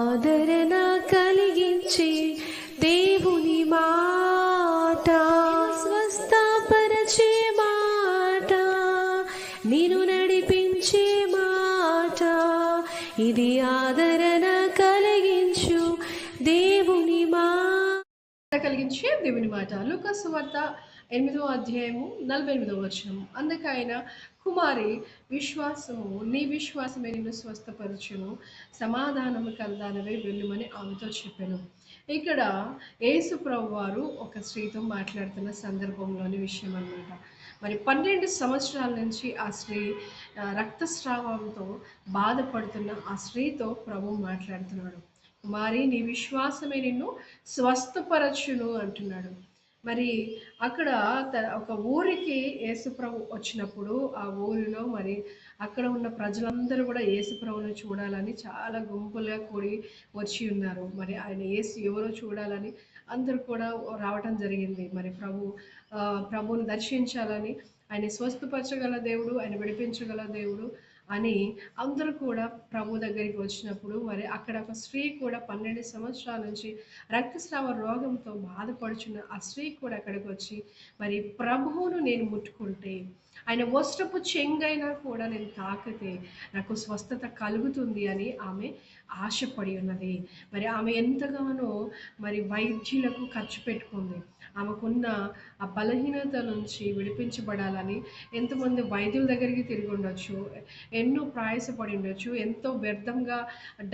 ఆదరణ కలిగించి దేవుని మాట. స్వస్థపరచే మాట. నేను నడిపించే మాట. ఇది ఆదరణ కలిగించే దేవుని మాట. లూకాసు వార్త ఎనిమిదో అధ్యాయము నలభై ఎనిమిదో వచనం అందుకైన కుమారి విశ్వాసము నీ విశ్వాసమే నిన్ను స్వస్థపరచును. సమాధానము కలదానవే వెళ్ళుమని ఆమెతో చెప్పాను. ఇక్కడ యేసు ప్రభు వారు ఒక స్త్రీతో మాట్లాడుతున్న సందర్భంలోని విషయం అన్నమాట. మరి పన్నెండు సంవత్సరాల నుంచి ఆ స్త్రీ రక్తస్రావంతో బాధపడుతున్న ఆ స్త్రీతో ప్రభు మాట్లాడుతున్నాడు. కుమారి నీ విశ్వాసమే నిన్ను స్వస్థపరచును అంటున్నాడు. మరి అక్కడ ఒక ఊరికి యేసుప్రభు వచ్చినప్పుడు ఆ ఊరిలో మరి అక్కడ ఉన్న ప్రజలందరూ కూడా యేసుప్రభుని చూడాలని చాలా గుంపులుగా కూడి వచ్చి ఉన్నారు. మరి ఆయన యేసు ఎవరో చూడాలని అందరూ కూడా రావటం జరిగింది. మరి ప్రభు ఆ, ప్రభువుని దర్శించాలని ఆయన స్వస్థపరచగల దేవుడు ఆయన విడిపించగల దేవుడు అని అందరూ కూడా ప్రభు దగ్గరికి వచ్చినప్పుడు మరి అక్కడ ఒక స్త్రీ కూడా పన్నెండు సంవత్సరాల నుంచి రక్తస్రావ రోగంతో బాధపడుచున్న ఆ స్త్రీ కూడా అక్కడికి వచ్చి మరి ప్రభువును నేను ముట్టుకుంటే ఆయన వస్త్రపు చెంగైనా కూడా నేను తాకితే నాకు స్వస్థత కలుగుతుంది అని ఆమె ఆశపడి ఉన్నది. మరి ఆమె ఎంతగానో మరి వైద్యులకు ఖర్చు పెట్టుకుంది. ఆమెకున్న ఆ బలహీనత నుంచి విడిపించబడాలని ఎంతమంది వైద్యుల దగ్గరికి తిరిగి ఉండొచ్చు ఎన్నో ప్రయాసపడి ఉండొచ్చు ఎంతో వ్యర్థంగా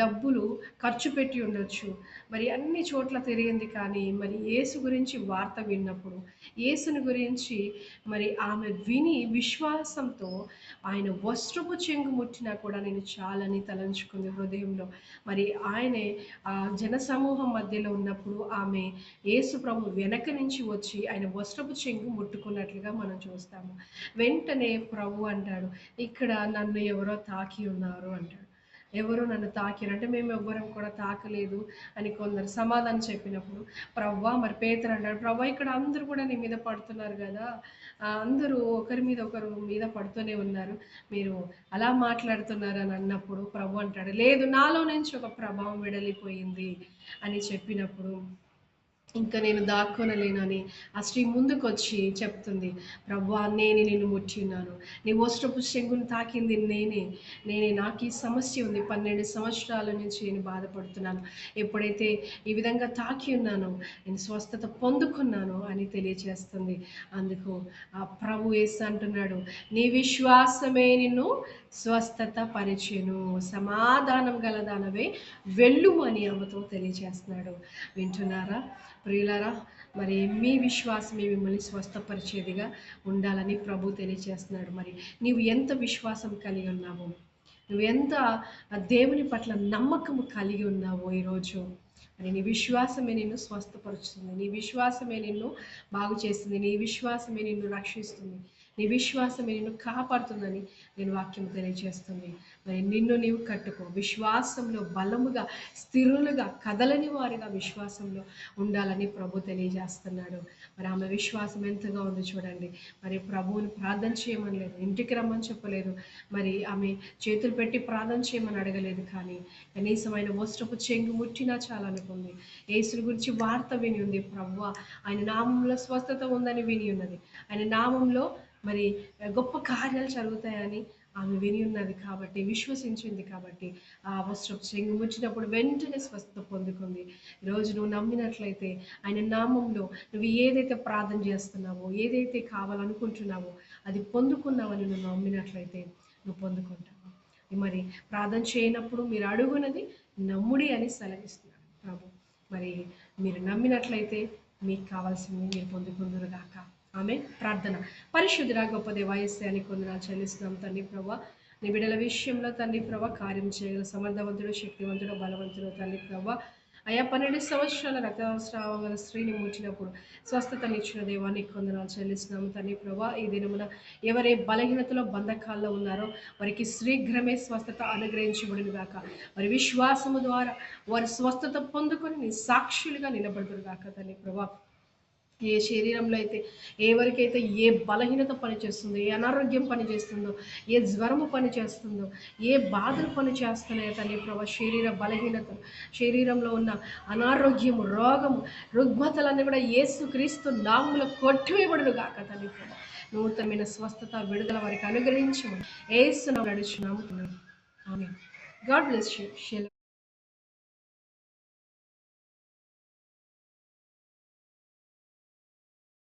డబ్బులు ఖర్చు పెట్టి ఉండొచ్చు. మరి అన్ని చోట్ల తిరిగింది కానీ మరి యేసు గురించి వార్త విన్నప్పుడు యేసుని గురించి మరి ఆమె విని విశ్వాసంతో ఆయన వస్త్రపు చెంగు ముట్టినా కూడా నేను చాలని తలంచుకుంది హృదయంలో. మరి ఆయనే ఆ జనసమూహం మధ్యలో ఉన్నప్పుడు ఆమె యేసు ప్రభు వెనక నుంచి వచ్చి ఆయన వస్త్రపు చెంగు ముట్టుకున్నట్లుగా మనం చూస్తాము. వెంటనే ప్రభు అంటాడు ఇక్కడ నన్ను ఎవరో తాకి ఉన్నారు అంటాడు. ఎవరో నన్ను తాకిరు? అంటే మేము ఎవ్వరం కూడా తాకలేదు అని కొందరు సమాధానం చెప్పినప్పుడు ప్రవ్వా మరి పేతరు అంటాడు ప్రవ్వా ఇక్కడ అందరూ కూడా నీ మీద పడుతున్నారు కదా. అందరూ ఒకరి మీద ఒకరు మీద పడుతూనే ఉన్నారు. మీరు అలా మాట్లాడుతున్నారు అని అన్నప్పుడు ప్రభు అంటాడు లేదు నాలో నుంచి ఒక ప్రభావం విడలిపోయింది అని చెప్పినప్పుడు ఇంకా నేను దాక్కొనలేనని ఆ స్త్రీ ముందుకొచ్చి చెప్తుంది ప్రభా నేనే నిన్ను ముట్టిన్నాను నీ వస్త్రపు శంగును తాకింది నేనే. నేనే నాకు ఈ సమస్య ఉంది. పన్నెండు సంవత్సరాల నుంచి నేను బాధపడుతున్నాను. ఎప్పుడైతే ఈ విధంగా తాకి ఉన్నానో నేను స్వస్థత పొందుకున్నాను అని తెలియజేస్తుంది అందుకు ఆ ప్రభు వేసి అంటున్నాడు నీ విశ్వాసమే నిన్ను స్వస్థత పరిచెను. సమాధానం గలదానవే వెళ్ళు అని ఆమెతో తెలియజేస్తున్నాడు వింటున్నారా? ప్రియులరా మరి మీ విశ్వాసమే మిమ్మల్ని స్వస్థపరిచేదిగా ఉండాలని ప్రభు తెలియజేస్తున్నాడు మరి నీవు ఎంత విశ్వాసం కలిగి ఉన్నావు నువ్వు ఎంత దేవుని పట్ల నమ్మకం కలిగి ఉన్నావో ఈరోజు మరి నీ విశ్వాసమే నిన్ను స్వస్థపరుస్తుంది. నీ విశ్వాసమే నిన్ను బాగు చేస్తుంది. నీ విశ్వాసమే నిన్ను రక్షిస్తుంది. నీ విశ్వాసమే నిన్ను కాపాడుతుందని నేను వాక్యం తెలియజేస్తుంది. మరి నిన్ను నీవు కట్టుకో. విశ్వాసంలో బలముగా స్థిరులుగా కదలని వారిగా విశ్వాసంలో ఉండాలని ప్రభు తెలియజేస్తున్నాడు. మరి ఆమె విశ్వాసం ఎంతగా ఉందో చూడండి. మరి ప్రభువుని ప్రార్థన చేయమని లేదు ఇంటికి రమ్మని చెప్పలేదు. మరి ఆమె చేతులు పెట్టి ప్రార్థన చేయమని అడగలేదు కానీ కనీసమైన వస్త్రపు చెంగు ముట్టినా చాలనుకుంది యేసుని గురించి వార్త విని ఉంది. ప్రభు ఆయన నామంలో స్వస్థత ఉందని విని ఉన్నది. ఆయన నామంలో మరి గొప్ప కార్యాలు జరుగుతాయని ఆమె విని ఉన్నది కాబట్టి విశ్వసించింది కాబట్టి ఆ వస్త్రం చెంగు ముచ్చినప్పుడు వెంటనే స్వస్థత పొందుకుంది. ఈరోజు నువ్వు నమ్మినట్లయితే ఆయన నామంలో నువ్వు ఏదైతే ప్రార్థన చేస్తున్నావో ఏదైతే కావాలనుకుంటున్నావో అది పొందుకున్నావని నువ్వు నమ్మినట్లయితే నువ్వు పొందుకుంటావు. మరి ప్రార్థన చేయనప్పుడు మీరు అడుగునది నమ్ముడి అని సెలవిస్తున్నాడు ప్రభు. మరి మీరు నమ్మినట్లయితే మీకు కావాల్సింది మీరు పొందుకుందరుగాక. ఆమె ప్రార్థన. పరిశుద్ధురా గొప్ప దేవాయస్యానికి అని కొందరు చెల్లిస్తున్నాం తండ్రి ప్రభా. నీ బిడ్డల విషయంలో తండ్రి ప్రభా కార్యం చేయగల సమర్థవంతుడు శక్తివంతుడు బలవంతుడు తండ్రి ప్రభా. అయా పన్నెండు సంవత్సరాల రక్తస్రావం గల స్త్రీని ముట్టినప్పుడు స్వస్థతనిచ్చిన దేవాన్ని కొందనాలు చెల్లిస్తున్నాము తండ్రి ప్రభా. ఈ దినమున ఎవరే బలహీనతలో బంధకాల్లో ఉన్నారో వారికి శీఘ్రమే స్వస్థత అనుగ్రహించబడిన గాక. వారి విశ్వాసము ద్వారా వారి స్వస్థత పొందుకొని నీ సాక్షులుగా నిలబడుతురు గాక తండ్రి ప్రభా. ఏ శరీరంలో అయితే ఎవరికైతే ఏ బలహీనత పనిచేస్తుందో ఏ అనారోగ్యం పనిచేస్తుందో ఏ జ్వరము పనిచేస్తుందో ఏ బాధలు పనిచేస్తున్నాయో తల్లి ప్రభా శరీర బలహీనత శరీరంలో ఉన్న అనారోగ్యము రోగము రుగ్మతలన్నీ కూడా ఏసు క్రీస్తు నామంలో కొట్టివేయబడును గాక తల్లి ప్రభా. నూతనమైన స్వస్థత విడుదల వారికి అనుగ్రహించమని ఏసునాం నడుచున్నాము. ఆమె గాడ్ బ్లెస్ యూ.